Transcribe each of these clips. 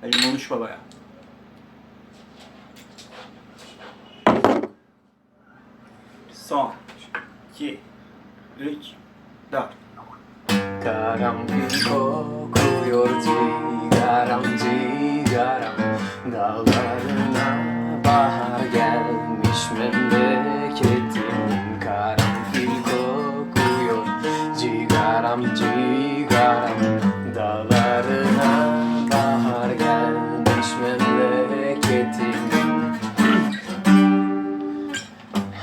Hadi konuş babaya. Son. iki, Üç. Dört. Karanfil kokuyor cigaram cigaram Dağlarına bahar gelmiş memleketim Karanfil kokuyor cigaram cigaram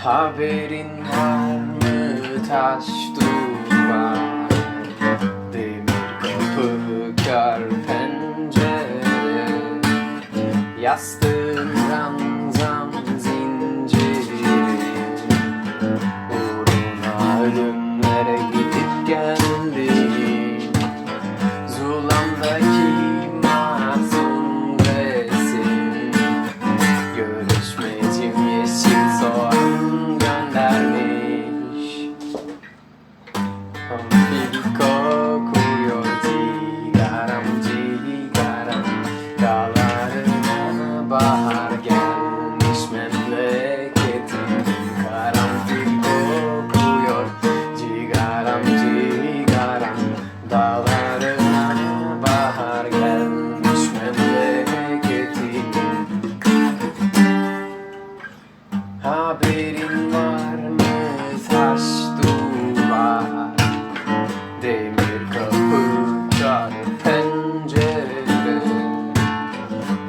Haberin var mı? Taş duvar Demir kapı kar pencere Yastığın Dağlarına bahar gelmiş memleketim Karanfil kokuyor. Cigaram cigaram Dağlarına bahar gelmiş memleketim Haberin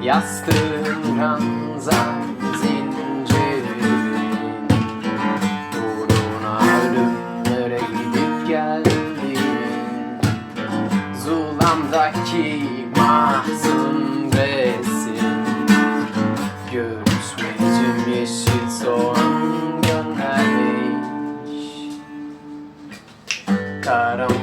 Yastığın ranzan zincirin Uğruna ölümlere gidip geldim Zulamdaki mahzun resim Görüşmecim yeşil soğan göndermiş. Karanfil